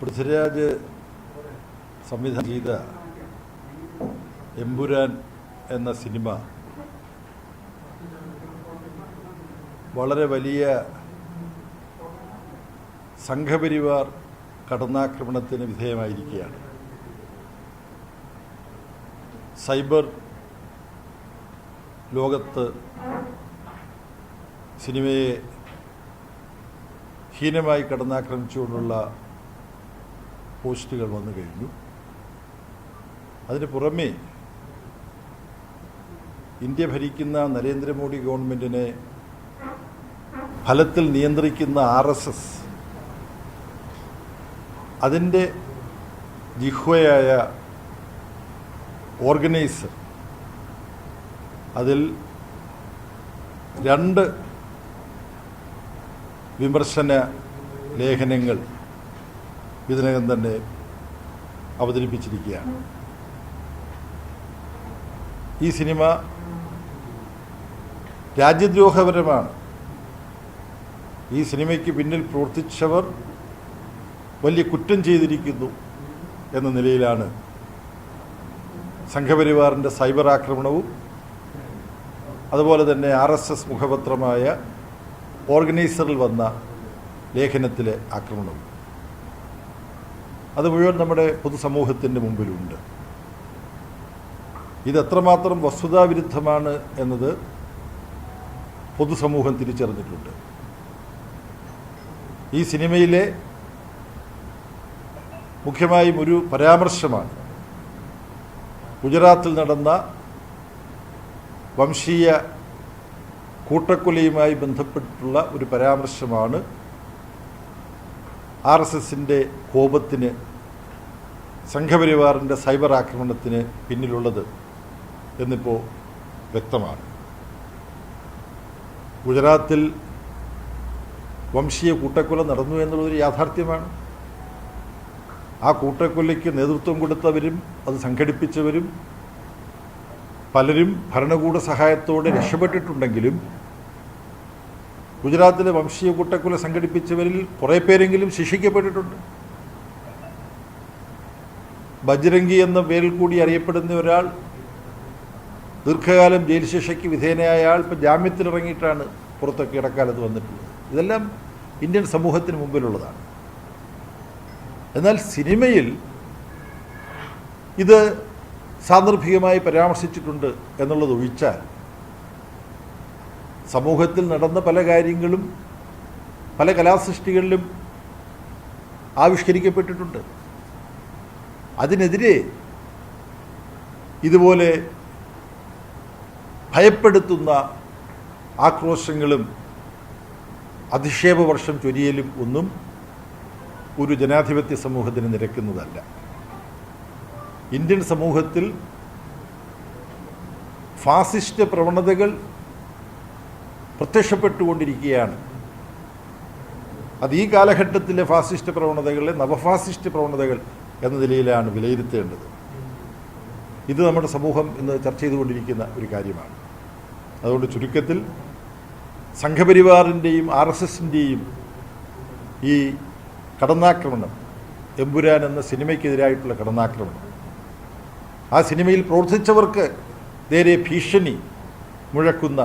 പൃഥ്വിരാജ് സംവിധാനം ചെയ്ത എമ്പുരാൻ എന്ന സിനിമ വളരെ വലിയ സംഘപരിവാർ കടന്നാക്രമണത്തിന് വിധേയമായിരിക്കുകയാണ്. സൈബർ ലോകത്ത് സിനിമയെ ഹീനമായി കടന്നാക്രമിച്ചുകൊണ്ടുള്ള പോസ്റ്റുകൾ വന്നു കഴിഞ്ഞു. അതിന് പുറമേ ഇന്ത്യ ഭരിക്കുന്ന നരേന്ദ്രമോദി ഗവൺമെന്റിനെ ഫലത്തിൽ നിയന്ത്രിക്കുന്ന ആർ എസ് എസ് അതിന്റെ ജിഹ്വയായ ഓർഗനൈസർ അതിൽ രണ്ട് വിമർശന ലേഖനങ്ങൾ ഇതിനകം തന്നെ അവതരിപ്പിച്ചിരിക്കുകയാണ്. ഈ സിനിമ രാജ്യദ്രോഹപരമാണ്. ഈ സിനിമയ്ക്ക് പിന്നിൽ പ്രവർത്തിച്ചവർ വലിയ കുറ്റം ചെയ്തിരിക്കുന്നു എന്ന നിലയിലാണ് സംഘപരിവാറിന്റെ സൈബർ ആക്രമണവും അതുപോലെ തന്നെ ആർ എസ് എസ് മുഖപത്രമായ ഓർഗനൈസറിൽ വന്ന ലേഖനത്തിലെ ആക്രമണവും. അത് മുഴുവൻ നമ്മുടെ പൊതുസമൂഹത്തിന്റെ മുമ്പിലുണ്ട്. ഇതെത്രമാത്രം വസ്തുതാവിരുദ്ധമാണ് എന്നത് പൊതുസമൂഹം തിരിച്ചറിഞ്ഞിട്ടുണ്ട്. ഈ സിനിമയിലെ മുഖ്യമായും ഒരു പരാമർശമാണ്. ഗുജറാത്തിൽ നടന്ന വംശീയ കൂട്ടക്കൊലയുമായി ബന്ധപ്പെട്ടിട്ടുള്ള ഒരു പരാമർശമാണ് ആർ എസ് എസിന്റെ കോപത്തിന് സംഘപരിവാറിന്റെ സൈബർ ആക്രമണത്തിന് പിന്നിലുള്ളത് എന്നിപ്പോൾ വ്യക്തമാണ്. ഗുജറാത്തിൽ വംശീയ കൂട്ടക്കൊല നടന്നു എന്നുള്ളൊരു യാഥാർത്ഥ്യമാണ്. ആ കൂട്ടക്കൊലയ്ക്ക് നേതൃത്വം കൊടുത്തവരും അത് സംഘടിപ്പിച്ചവരും പലരും ഭരണകൂട സഹായത്തോടെ രക്ഷപ്പെട്ടിട്ടുണ്ടെങ്കിലും ഗുജറാത്തിലെ വംശീയ കൂട്ടക്കൊല സംഘടിപ്പിച്ചവരിൽ കുറേ പേരെങ്കിലും ശിക്ഷിക്കപ്പെട്ടിട്ടുണ്ട്. ബജ്രംഗി എന്ന പേരിൽ കൂടി അറിയപ്പെടുന്ന ഒരാൾ ദീർഘകാലം ജയിൽ ശിക്ഷയ്ക്ക് വിധേയനായ ആൾ ഇപ്പം ജാമ്യത്തിലിറങ്ങിയിട്ടാണ് പുറത്തൊക്കെ ഇടക്കാലത്ത് വന്നിട്ടുള്ളത്. ഇതെല്ലാം ഇന്ത്യൻ സമൂഹത്തിന് മുമ്പിലുള്ളതാണ്. എന്നാൽ സിനിമയിൽ ഇത് സാന്ദർഭികമായി പരാമർശിച്ചിട്ടുണ്ട് എന്നുള്ളത് ഒഴിച്ചാൽ സമൂഹത്തിൽ നടന്ന പല കാര്യങ്ങളും പല കലാസൃഷ്ടികളിലും ആവിഷ്കരിക്കപ്പെട്ടിട്ടുണ്ട്. അതിനെതിരെ ഇതുപോലെ ഭയപ്പെടുത്തുന്ന ആക്രോശങ്ങളും അധിക്ഷേപവർഷം ചൊരിയലും ഒന്നും ഒരു ജനാധിപത്യ സമൂഹത്തിന് നിരക്കുന്നതല്ല. ഇന്ത്യൻ സമൂഹത്തിൽ ഫാസിസ്റ്റ് പ്രവണതകൾ പ്രത്യക്ഷപ്പെട്ടുകൊണ്ടിരിക്കുകയാണ്. അത് ഈ കാലഘട്ടത്തിലെ ഫാസിസ്റ്റ് പ്രവണതകളെ നവഫാസിസ്റ്റ് പ്രവണതകൾ എന്ന നിലയിലാണ് വിലയിരുത്തേണ്ടത്. ഇത് നമ്മുടെ സമൂഹം ഇന്ന് ചർച്ച ചെയ്തുകൊണ്ടിരിക്കുന്ന ഒരു കാര്യമാണ്. അതുകൊണ്ട് ചുരുക്കത്തിൽ സംഘപരിവാറിന്റെയും ആർ എസ് എസിന്റെയും ഈ കടന്നാക്രമണം എമ്പുരാൻ എന്ന സിനിമയ്ക്കെതിരായിട്ടുള്ള കടന്നാക്രമണം ആ സിനിമയിൽ പ്രവർത്തിച്ചവർക്ക് നേരെ ഭീഷണി മുഴക്കുന്ന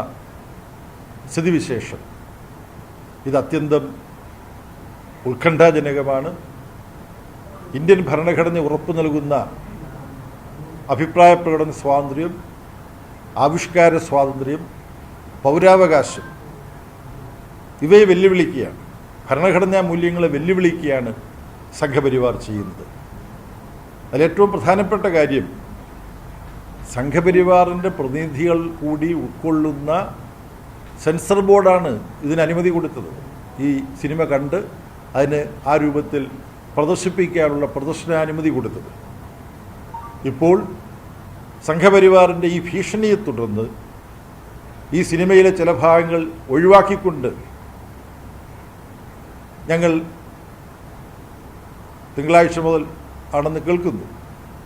സ്ഥിതിവിശേഷം. ഇത് അത്യന്തം ഉത്കണ്ഠാജനകമാണ്. ഇന്ത്യൻ ഭരണഘടന ഉറപ്പു നൽകുന്ന അഭിപ്രായ പ്രകടന സ്വാതന്ത്ര്യം ആവിഷ്കാര സ്വാതന്ത്ര്യം പൗരാവകാശം ഇവയെ വെല്ലുവിളിക്കുകയാണ്. ഭരണഘടനാ മൂല്യങ്ങളെ വെല്ലുവിളിക്കുകയാണ് സംഘപരിവാർ ചെയ്യുന്നത്. അതിലേറ്റവും പ്രധാനപ്പെട്ട കാര്യം സംഘപരിവാറിന്റെ പ്രതിനിധികൾ കൂടി ഉൾക്കൊള്ളുന്ന സെൻസർ ബോർഡാണ് ഇതിന് അനുമതി കൊടുത്തത്. ഈ സിനിമ കണ്ട് അതിന് ആ രൂപത്തിൽ പ്രദർശിപ്പിക്കാനുള്ള പ്രദർശനാനുമതി കൊടുത്തത്. ഇപ്പോൾ സംഘപരിവാറിന്റെ ഈ ഭീഷണിയെ തുടർന്ന് ഈ സിനിമയിലെ ചില ഭാഗങ്ങൾ ഒഴിവാക്കിക്കൊണ്ട് ഞങ്ങൾ തിങ്കളാഴ്ച മുതൽ ആണെന്ന് കേൾക്കുന്നു.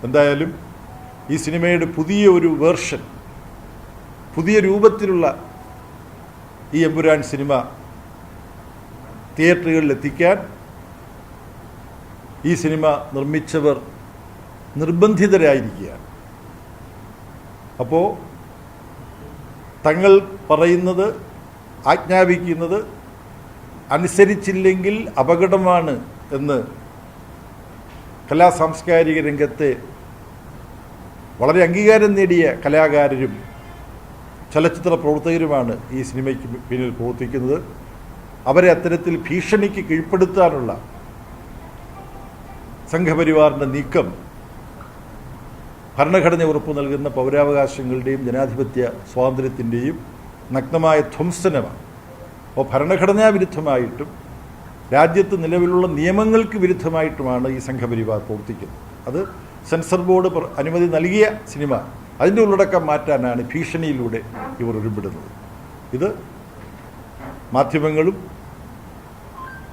എന്തായാലും ഈ സിനിമയുടെ പുതിയ ഒരു വേർഷൻ പുതിയ രൂപത്തിലുള്ള ഈ എമ്പുരാൻ സിനിമ തിയേറ്ററുകളിൽ എത്തിക്കാൻ ഈ സിനിമ നിർമ്മിച്ചവർ നിർബന്ധിതരായിരിക്കുകയാണ്. അപ്പോൾ തങ്ങൾ പറയുന്നത് ആജ്ഞാപിക്കുന്നത് അനുസരിച്ചില്ലെങ്കിൽ അപകടമാണ് എന്ന് കലാ സാംസ്കാരിക രംഗത്തെ വളരെ അംഗീകാരം നേടിയ കലാകാരരും ചലച്ചിത്ര പ്രവർത്തകരുമാണ് ഈ സിനിമയ്ക്ക് പിന്നിൽ പ്രവർത്തിക്കുന്നത്. അവരെ അത്തരത്തിൽ ഭീഷണിക്ക് കീഴ്പ്പെടുത്താനുള്ള സംഘപരിവാറിന്റെ നീക്കം ഭരണഘടന ഉറപ്പു നൽകുന്ന പൗരാവകാശങ്ങളുടെയും ജനാധിപത്യ സ്വാതന്ത്ര്യത്തിന്റെയും നഗ്നമായ ധ്വംസനമാണ്. അപ്പോൾ ഭരണഘടനാ വിരുദ്ധമായിട്ടും രാജ്യത്ത് നിലവിലുള്ള നിയമങ്ങൾക്ക് വിരുദ്ധമായിട്ടുമാണ് ഈ സംഘപരിവാർ പ്രവർത്തിക്കുന്നത്. അത് സെൻസർ ബോർഡ് അനുമതി നൽകിയ സിനിമ. അതിന്റെ ഉള്ളടക്കം മാറ്റാനാണ് ഭീഷണിയിലൂടെ ഇവർ ഉരുപ്പെടുന്നത് ഇത് മാധ്യമങ്ങളും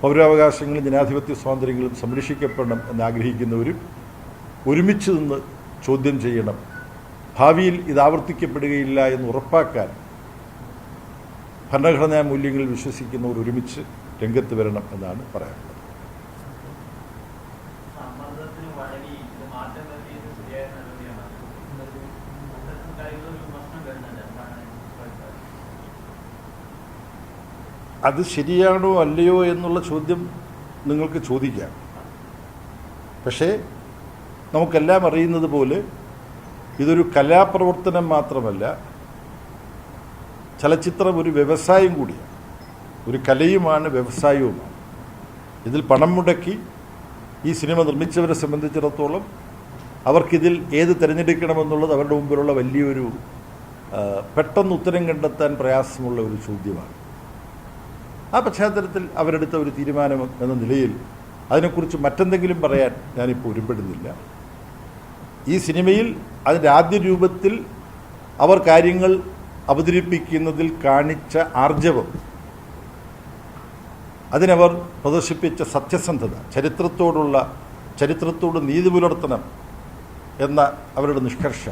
പൗരാവകാശങ്ങളും ജനാധിപത്യ സ്വാതന്ത്ര്യങ്ങളും സംരക്ഷിക്കപ്പെടണം എന്നാഗ്രഹിക്കുന്നവരും ഒരുമിച്ച് നിന്ന് ചോദ്യം ചെയ്യണം. ഭാവിയിൽ ഇത് ആവർത്തിക്കപ്പെടുകയില്ല എന്ന് ഉറപ്പാക്കാൻ ഭരണഘടനാ മൂല്യങ്ങളിൽ വിശ്വസിക്കുന്നവർ ഒരുമിച്ച് രംഗത്ത് വരണം എന്നാണ് പറയാനുള്ളത്. അത് ശരിയാണോ അല്ലയോ എന്നുള്ള ചോദ്യം നിങ്ങൾക്ക് ചോദിക്കാം. പക്ഷേ നമുക്കെല്ലാം അറിയുന്നത് പോലെ ഇതൊരു കലാപ്രവർത്തനം മാത്രമല്ല ചലച്ചിത്രം ഒരു വ്യവസായം കൂടിയാണ്. ഒരു കലയുമാണ് വ്യവസായവുമാണ്. ഇതിൽ പണം മുടക്കി ഈ സിനിമ നിർമ്മിച്ചവരെ സംബന്ധിച്ചിടത്തോളം അവർക്കിതിൽ ഏത് തിരഞ്ഞെടുക്കണമെന്നുള്ളത് അവരുടെ മുമ്പിലുള്ള വലിയൊരു പെട്ടെന്ന് ഉത്തരം കണ്ടെത്താൻ പ്രയാസമുള്ള ഒരു ചോദ്യമാണ്. ആ പശ്ചാത്തലത്തിൽ അവരെടുത്ത ഒരു തീരുമാനം എന്ന നിലയിൽ അതിനെക്കുറിച്ച് മറ്റെന്തെങ്കിലും പറയാൻ ഞാനിപ്പോൾ ഉരുപ്പെടുന്നില്ല ഈ സിനിമയിൽ അതിന്റെ ആദ്യ രൂപത്തിൽ അവർ കാര്യങ്ങൾ അവതരിപ്പിക്കുന്നതിൽ കാണിച്ച ആർജവം അതിനവർ പ്രദർശിപ്പിച്ച സത്യസന്ധത ചരിത്രത്തോടുള്ള ചരിത്രത്തോട് നീതി പുലർത്തണം എന്ന അവരുടെ നിഷ്കർഷ.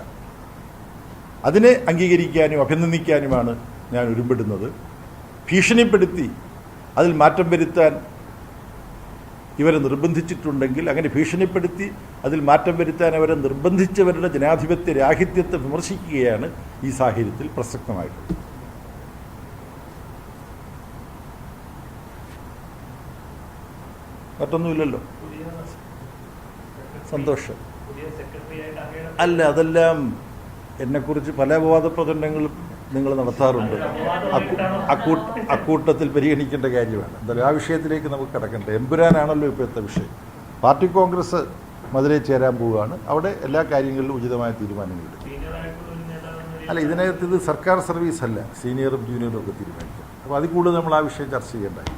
അതിനെ അംഗീകരിക്കാനും അഭിനന്ദിക്കാനുമാണ് ഞാൻ ഉരുപ്പെടുന്നത് ഭീഷണിപ്പെടുത്തി അതിൽ മാറ്റം വരുത്താൻ ഇവരെ നിർബന്ധിച്ചിട്ടുണ്ടെങ്കിൽ അങ്ങനെ ഭീഷണിപ്പെടുത്തി അതിൽ മാറ്റം വരുത്താൻ അവരെ നിർബന്ധിച്ചവരുടെ ജനാധിപത്യ രാഹിത്യത്തെ വിമർശിക്കുകയാണ് ഈ സാഹചര്യത്തിൽ പ്രസക്തമായിട്ടുള്ളത്. മറ്റൊന്നുമില്ലല്ലോ. സന്തോഷം. അല്ല അതെല്ലാം എന്നെക്കുറിച്ച് പല അപവാദ പ്രചരണങ്ങളും നിങ്ങൾ നടത്താറുണ്ട്. അക്കൂ- അക്കൂ- അക്കൂട്ടത്തിൽ പരിഗണിക്കേണ്ട കാര്യമാണ്. എന്തായാലും ആ വിഷയത്തിലേക്ക് നമുക്ക് കിടക്കേണ്ടത് എമ്പുരാനാണല്ലോ ഇപ്പോഴത്തെ വിഷയം. പാർട്ടി കോൺഗ്രസ് മധുരയിൽ ചേരാൻ പോവുകയാണ്. അവിടെ എല്ലാ കാര്യങ്ങളിലും ഉചിതമായ തീരുമാനങ്ങൾ അല്ല ഇതിനകത്ത് ഇത് സർക്കാർ സർവീസ് അല്ല സീനിയറും ജൂനിയറും ഒക്കെ തീരുമാനിക്കുക അപ്പോൾ അതിൽ കൂടുതൽ നമ്മൾ ആ വിഷയം ചർച്ച ചെയ്യേണ്ടായി